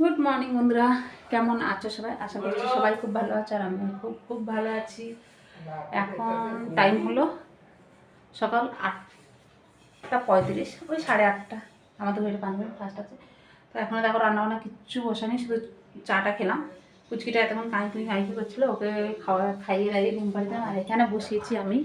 Good morning বন্ধুরা। কেমন আছো সবাই? আশা করছি সবাই খুব ভালো আছে আর আমি খুব খুব ভালো আছি। এখন টাইম হলো সকাল আটটা পঁয়ত্রিশ ওই সাড়ে আটটা। আমাদের ঘরে পাঁচ মিনিট ফার্স্ট আছে। তো এখনও দেখো রান্নাবান্না কিচ্ছু বসানি শুধু চাটা খেলাম। কুচকিটা এতক্ষণ কাঁকি কাঁকি করছিল ওকে খাওয়া খাইয়ে দাইয়ে ঘুম পাড়িতাম আর এখানে বসিয়েছি আমি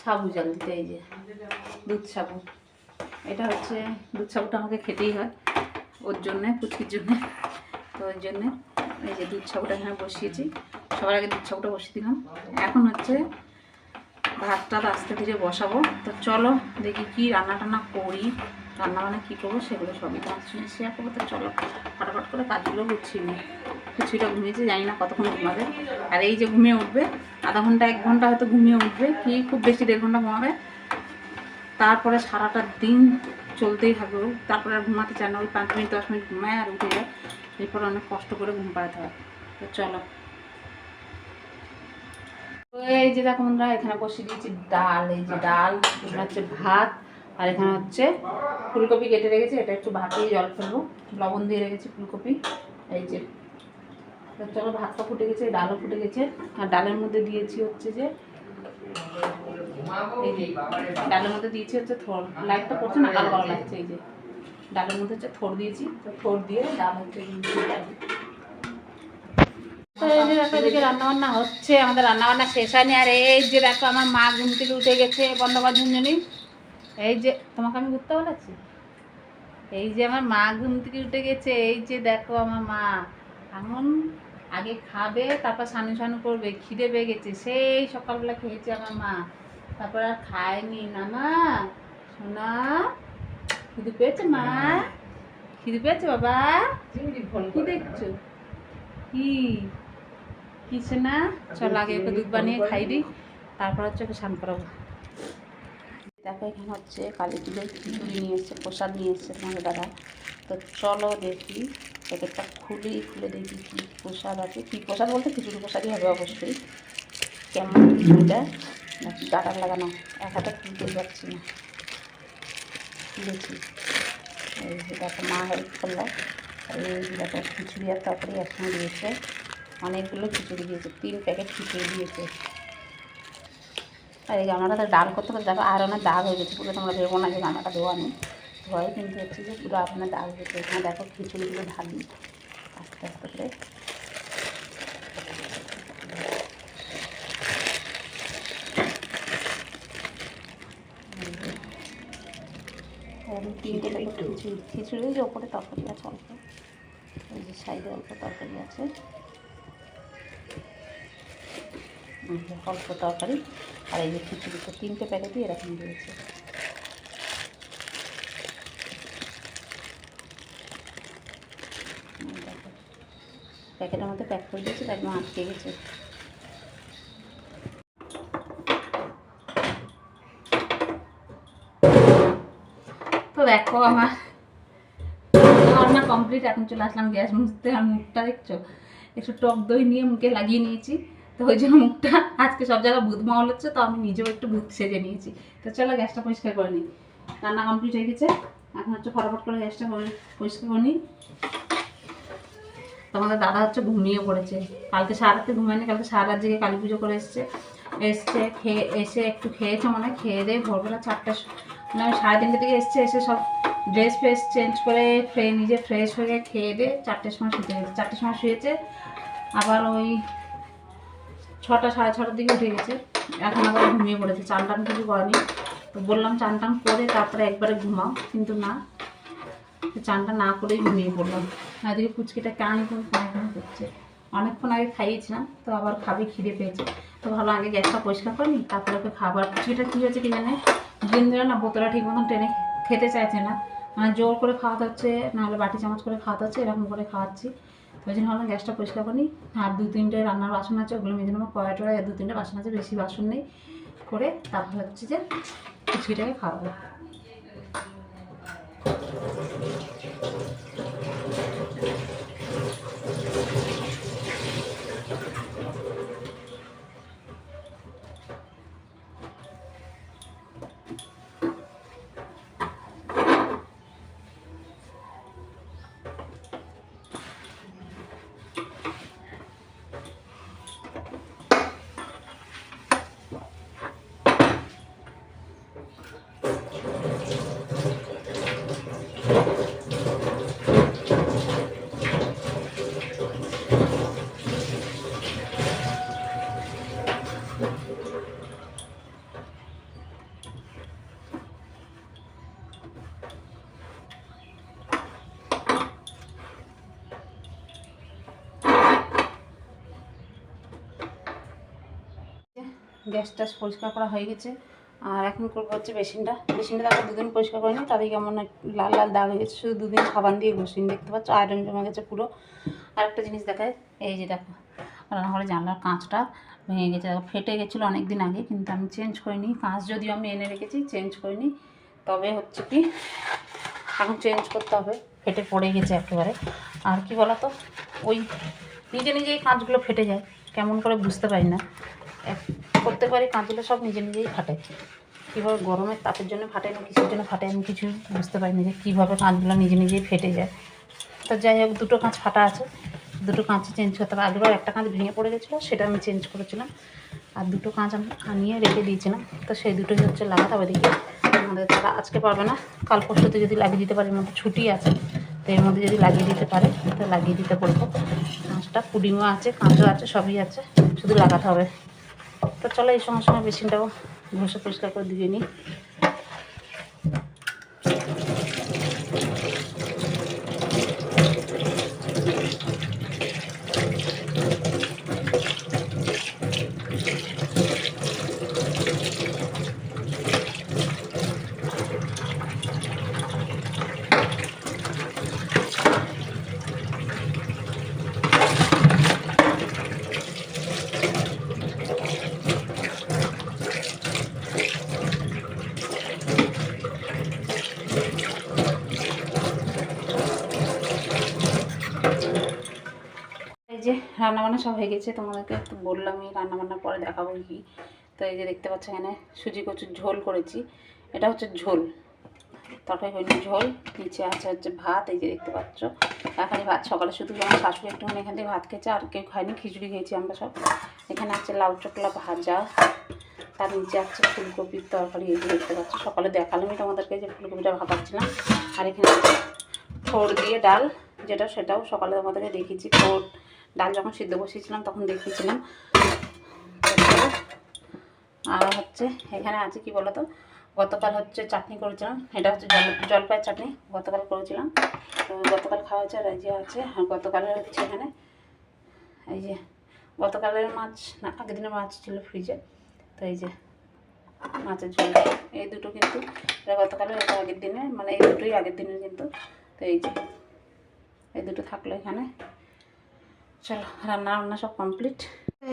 সাবু জল দিতে এই যে দুধ সাবু। এটা হচ্ছে দুধ সাবুটা আমাকে খেতেই হয়। ওর জন্যে, পুচকির জন্যে। তো ওই জন্যে এই যে দুধ সাবুটা এখানে বসিয়েছি। সবার আগে দুধ সাবুটা বসিয়ে দিলাম। এখন হচ্ছে ভাতটা আস্তে ধীরে বসাবো। তো চলো দেখি কি রান্না টান্না করি। রান্না বান্না কী করব সেগুলো সবই তোমার সঙ্গে শেয়ার করব। তো চলো ফটাফট করে কাজগুলো গুছিয়ে নিই। কিছুটা ঘুমিয়েছে, জানি না কতক্ষণ ঘুমাবে। আর এই যে ঘুমিয়ে উঠবে, আধা ঘণ্টা, এক ঘণ্টা হয়তো ঘুমিয়ে উঠবে। কি খুব বেশি দেড় ঘণ্টা ঘুমাবে। তারপরে সারাটা দিন চলতেই থাকবে। তারপরে আর ঘুমাতে চান ওই পাঁচ মিনিট, দশ মিনিট ঘুমায় আর উঠে যায়। এরপর অনেক কষ্ট করে ঘুম পাড়াতে হয়। তো চলো। এই যে দেখো বন্ধুরা, এখানে বসিয়ে দিয়েছি ডাল। এই যে ডাল, এখানে হচ্ছে ভাত, আর এখানে হচ্ছে ফুলকপি কেটে রেখেছি। এটা একটু ভাপিয়ে জল ফেলব। লবণ দিয়ে রেখেছি ফুলকপি। এই যে চলো ভাতটা ফুটে গেছে, ডালও ফুটে গেছে। আর ডালের মধ্যে দিয়েছি হচ্ছে যে ডালের মধ্যে দিয়েছি হচ্ছে থোড় লাইটটা পড়ছে না কালো কালো লাগছে এই যে। ডালের মধ্যে হচ্ছে থোড় দিয়েছি তো দিয়ে ডাল হচ্ছে রান্নাবান্না হচ্ছে আমাদের রান্নাবান্না শেষ হয়নি। আর এই যে দেখো আমার মা ঘুম থেকে উঠে গেছে বন্ধবার ঝুনঝুনি এই যে তোমাকে আমি ঘুরতে বলেছি? এই যে আমার মা ঘুম থেকে উঠে গেছে এই যে দেখো আমার মা। এখন আগে খাবে তারপর সানু সানু করবে খিদে পেয়ে গেছে সেই সকালবেলা খেয়েছে আমার মা। তারপর আর খায়নি না মা। সোনা খিদে পেয়েছে মা? খিদে পেয়েছে বাবা? কি দেখছ? কি? কিছু না চল আগে ওকে দুধ বানিয়ে খাই দিই তারপর হচ্ছে ওকে স্নান করাবো। দেখো এখানে হচ্ছে কালী পুজোর খিচুড়ি নিয়ে এসছে প্রসাদ নিয়ে এসছে তোমাদের দাদা। তো চলো দেখি প্যাকেটটা খুলি খুলে দেখি কী প্রসাদ আছে। কী প্রসাদ বলতে খিচুড়ি প্রসাদই হবে অবশ্যই। কেমন খিচুড়িটা? গাটার লাগানো। এক হাতে খুলতে পারছি না। দেখি। এই দেখো, মা হেল্প করল। এই দেখো, খিচুড়ি আর তরকারি একসঙ্গে দিয়েছে। অনেকগুলো খিচুড়ি দিয়েছে, তিন প্যাকেট খিচুড়ি দিয়েছে। আর এই গামলাটা তো ডাল করতে করতে দেখো আয়রনের দাগ হয়ে গেছে পুরো তোমরা ভেবো না যে গামলাটা দেওয়া নেই। ভয় কিন্তু হচ্ছে যে পুরো আয়রনের দাগ হয়েছে এখানে দেখো খিচুড়িগুলো ঢালি। আস্তে আস্তে করে এরকম তিনটে প্যাকেট খিচুড়ি যে ওপরে তরকারি আছে অল্প। এই যে সাইডে অল্প তরকারি আছে। অল্প তরকারি। আর এই যে খিচুড়ি তো তিনটে প্যাকেটই এরকম দিয়েছে প্যাকেটের মধ্যে প্যাক করে দিয়েছে তাই একদম আটকে গেছে। দেখো আমার। রান্না কমপ্লিট এখন চলে আসলাম গ্যাস মুছতে। আর মুখটা দেখছ? একটু টক দই নিয়ে মুখে লাগিয়ে নিয়েছি। তো ওই জন্য মুখটা আজকে সব জায়গায় ভূত মহল হচ্ছে, তো আমি নিজেও একটু ভূত সেজে নিয়েছি। তো চলো গ্যাসটা পরিষ্কার করে নিই। রান্না কমপ্লিট হয়ে গেছে। এখন হচ্ছে ফটাফট করে গ্যাসটা পরিষ্কার করে নিই। তোমাদের দাদা হচ্ছে ঘুমিয়ে পড়েছে। কালকে সারাতে ঘুমায়নি, কালকে সারা জেগে কালী পুজো করে এসছে। এসছে, খেয়ে এসে একটু খেয়েছে মানে খেয়ে দিয়ে ভোরবেলা চারটা মানে আমি সাড়ে থেকে এসছে, এসে সব ড্রেস ফ্রেস চেঞ্জ করে ফ্রে নিজে ফ্রেশ হয়ে খেয়ে দিয়ে চারটের সময় শুতে গেছে। চারটের সময় শুয়েছে, আবার ওই ছটা, সাড়ে ছটার দিকে উঠে গেছে। এখন আবার ঘুমিয়ে পড়েছে। চান টান কিছু করেনি। তো বললাম, চান টান করে তারপরে একবারে ঘুমাও। কিন্তু না চানটা না করেই ঘুমিয়ে পড়লাম। এদিকে পুচকিটা কান করে কান করছে? অনেকক্ষণ আগে খাইয়েছিলাম, তো আবার খাবে, খিদে পেয়েছে। তো ভালো, আগে গ্যাসটা পরিষ্কার করিনি তারপরে ওকে খাবার। পুচকিটা কী হয়েছে কি জানে? দিন দিলে না বোতলা ঠিক মতন টেনে খেতে চাইছে না। মানে জোর করে খাওয়াতে হচ্ছে, নাহলে বাটি চামচ করে খাওয়াতে হচ্ছে, এরকম করে খাওয়াচ্ছি। ওই জন্য ভাবলাম গ্যাসটা পরিষ্কার করি। আর দু তিনটে রান্নার বাসন আছে, ওগুলো মেজে নেব। কড়াই টড়াই দু তিনটে বাসন আছে, বেশি বাসন নেই। করে তারপর হচ্ছে যে পুচকিটাকে খাওয়াবো। গ্যাস ট্যাস পরিষ্কার করা হয়ে গেছে। আর এখন করব হচ্ছে বেসিনটা। বেসিনটা দেখো দুদিন পরিষ্কার করিনি তাদের কেমন লাল লাল দাগ হয়ে গেছে। শুধু দুদিন সাবান দিয়ে ঘষিনি। দেখতে পাচ্ছ, আয়রন জমে গেছে পুরো। আর একটা জিনিস দেখায় এই যে দেখো রান্নাঘরে জানলার কাঁচটা ভেঙে গেছে। ফেটে গেছিল অনেক দিন আগে, কিন্তু আমি চেঞ্জ করিনি। কাঁচ যদিও আমি এনে রেখেছি, চেঞ্জ করিনি। তবে হচ্ছে কি, এখন চেঞ্জ করতে হবে। ফেটে পড়ে গেছে একেবারে। আর কি বলতো, ওই নিজে নিজেই কাঁচগুলো ফেটে যায়। কেমন করে বুঝতে পারি না। প্রত্যেকবারই কাঁচগুলো সব নিজে নিজেই ফাটে। কীভাবে গরমের তাপের জন্য ফাটে না কিসের জন্য ফাটে আমি কিছু বুঝতে পারি না যে কীভাবে কাঁচগুলো নিজে নিজেই ফেটে যায়। তো যাই হোক, দুটো কাঁচ ফাটা আছে। দুটো কাঁচ চেঞ্জ করতে হবে। আগেবার একটা কাঁচ ভেঙে পড়ে গেছিল, সেটা আমি চেঞ্জ করেছিলাম। আর দুটো কাঁচ আমি আনিয়ে রেখে দিয়েছিলাম। তো সেই দুটোই হচ্ছে লাগাতে হবে দেখি। আমাদের তারা আজকে পারবে না। কাল পরশুতে যদি লাগিয়ে দিতে পারে, এর মধ্যে ছুটি আছে। তো এর মধ্যে যদি লাগিয়ে দিতে পারে, তো লাগিয়ে দিতে বলব কাঁচটা পুডিংও আছে, কাঁচও আছে, সবই আছে। শুধু লাগাতে হবে। তো চলো এই সময় সময় মেশিনটাও ঘষে পরিষ্কার করে দিয়ে নিই এই যে রান্নাবান্না সব হয়ে গেছে, তোমাদেরকে একটু বললামই রান্নাবান্না পরে দেখাবো কি তো এই যে দেখতে পাচ্ছ এখানে সুজি কচুর ঝোল করেছি, এটা হচ্ছে ঝোল। তরকারি হয়নি, ঝোল, নিচে আছে হচ্ছে ভাত, এই যে দেখতে পাচ্ছ। এখানে ভাত, সকালে শুধু আমার শাশুড়ি একটুখানি এখান থেকে ভাত খেয়েছে, আর কেউ খায়নি, খিচুড়ি খেয়েছি আমরা সব। এখানে আছে লাউ চকলা ভাজা, তার নিচে আছে ফুলকপির তরকারি, এই যে দেখতে পাচ্ছ। সকালে দেখালামই তোমাদেরকে যে ফুলকপিটা ভাপাচ্ছিলাম। আর এখানে খোর দিয়ে ডাল, যেটা সেটাও সকালে তোমাদেরকে দেখিয়েছি, খোর ডাল যখন সিদ্ধ বসিয়েছিলাম, তখন দেখিয়েছিলাম। আর হচ্ছে, এখানে আছে কি বলতো? গতকাল হচ্ছে চাটনি করেছিলাম। এটা হচ্ছে জল জলপাইয়ের চাটনি গতকাল করেছিলাম। তো গতকাল খাওয়া হচ্ছে আর এই যে আছে আর গতকালের হচ্ছে এখানে। এই যে, গতকালের মাছ, না, আগের দিনের মাছ ছিল ফ্রিজে। তো এই যে, মাছের ঝোল। এই দুটো কিন্তু, এটা গতকালের, এটা আগের দিনের মানে এই দুটোই আগের দিনের কিন্তু। তো এই যে, এই দুটো থাকল এখানে। চলো, রান্না বান্না সব কমপ্লিট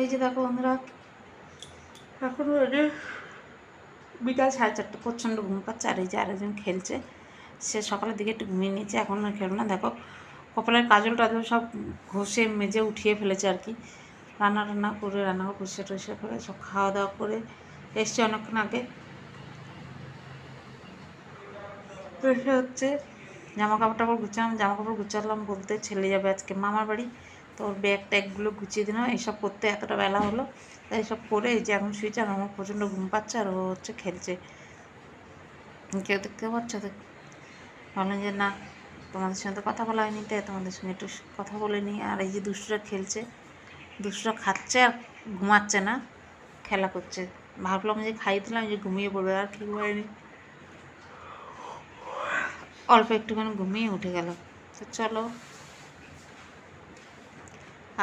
এই যে দেখো বন্ধুরা, এখন বিকাল সাড়ে চারটে, প্রচণ্ড ঘুম পাচ্ছে, আর এই যে আরেকজন খেলছে, সে সকালের দিকে একটু ঘুমিয়ে নিয়েছে, এখন আর খেলবে না। দেখো, কপালের কাজল টাজল সব ঘষে মেজে উঠিয়ে ফেলেছে আর কি। রান্না টান্না করে, রান্না করে পরিষ্কার টরিষ্কার করে, সব খাওয়া দাওয়া করে এসছে অনেকক্ষণ আগে। তো হচ্ছে জামা কাপড় টাপড় গুছালাম জামা কাপড় গুছালাম বলতে ছেলে যাবে আজকে মামার বাড়ি। তো ব্যাগ ট্যাগগুলো গুছিয়ে দিলাম। এইসব করতে এতটা বেলা হলো। তাই সব করে যে এখন শুয়েছে আর আমার প্রচণ্ড ঘুম পাচ্ছে, আর ও হচ্ছে খেলছে। কেউ দেখতে পাচ্ছ তো? ভাবলাম যে না, তোমাদের সঙ্গে তো কথা বলা হয়নি, তাই তোমাদের সঙ্গে একটু কথা বলে নিই। আর এই যে দুষ্টরা খেলছে, দুষ্টরা খাচ্ছে আর ঘুমাচ্ছে না, খেলা করছে। ভাবলাম যে খাইয়ে দিলাম, যে ঘুমিয়ে পড়বে, আর কি হয়নি অল্প একটুখানি ঘুমিয়ে উঠে গেল। তো চলো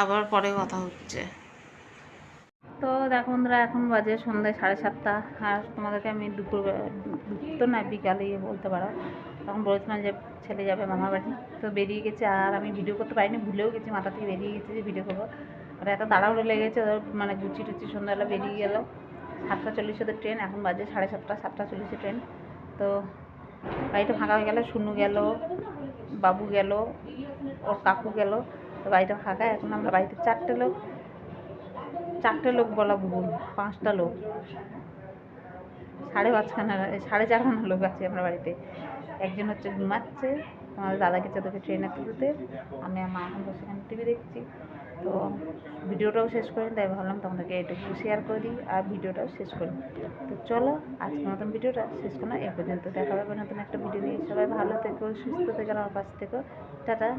আবার পরে কথা হচ্ছে। তো দেখো বন্ধুরা, এখন বাজে সন্ধ্যে সাড়ে সাতটা। আর তোমাদেরকে আমি দুপুর তো না বিকালে বলতে পারো। তখন বলেছিলাম যে ছেলে যাবে মামার বাড়ি। তো বেরিয়ে গেছে, আর আমি ভিডিও করতে পারিনি, ভুলেও গেছি, মাথা থেকে বেরিয়ে গেছে যে ভিডিও করব। আর এত তাড়াহুড়ো লেগেছে মানে গুচি টুচি সন্ধ্যাবেলা বেরিয়ে গেল। সাতটা চল্লিশে ওদের ট্রেন এখন বাজে সাড়ে সাতটা সাতটা চল্লিশে ট্রেন তো গাড়িটা ফাঁকা হয়ে গেল শুনু গেল, বাবু গেল, ওর কাকু গেল। তো গাড়িটা ফাঁকা এখন আমরা বাড়িতে চারটে লোক। চারটে লোক বলা ভুল, পাঁচটা লোক। সাড়ে পাঁচখানা, সাড়ে চারখানা লোক আছে আমরা বাড়িতে। একজন হচ্ছে ঘুমাচ্ছে, আমাদের দাদাকে তোকে ট্রেনে তুলতে। আমি আমার মা এখন বসে এখানে টিভি দেখছি। তো ভিডিওটাও শেষ করি তাই ভাবলাম তোমাদেরকে এটুকু শেয়ার করে দিই আর ভিডিওটাও শেষ করি। তো চলো, আজকের মতন ভিডিওটা শেষ করলাম। এ পর্যন্ত দেখা হবে নতুন একটা ভিডিও নিয়ে। সবাই ভালো থেকো, সুস্থ থেকো, আমার পাশে থেকো। টাটা।